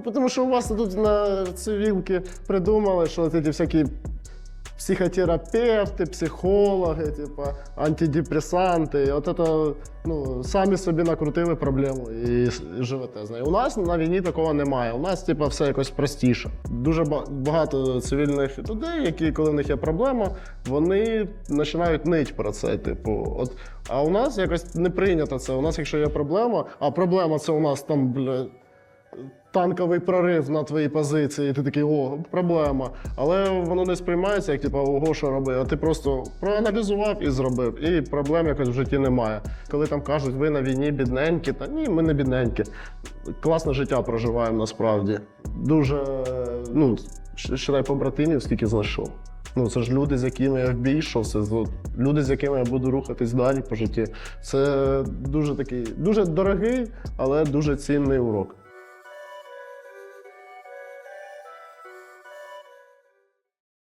Тому що у вас тут на цивілки придумали, що ці всякі психотерапевти, психологи, типа, антидепресанти. От це, ну, самі собі накрутили проблему і, живете з нею. У нас на війні такого немає. У нас, типа, все якось простіше. Дуже багато цивільних людей, які, коли в них є проблема, вони починають нить про це. Типу, от, а у нас якось не прийнято це. У нас, якщо є проблема, а проблема це у нас там, бля, танковий прорив на твоїй позиції, і ти такий, о, проблема. Але воно не сприймається, як типу, ого, що робив. А ти просто проаналізував і зробив. І проблем якось в житті немає. Коли там кажуть, ви на війні бідненькі, та ні, ми не бідненькі. Класне життя проживаємо насправді. Дуже, ну, щ- побратимів скільки знайшов. Ну, це ж люди, з якими я в це люди, з якими я буду рухатись далі по житті. Це дуже такий, дуже дорогий, але дуже цінний урок.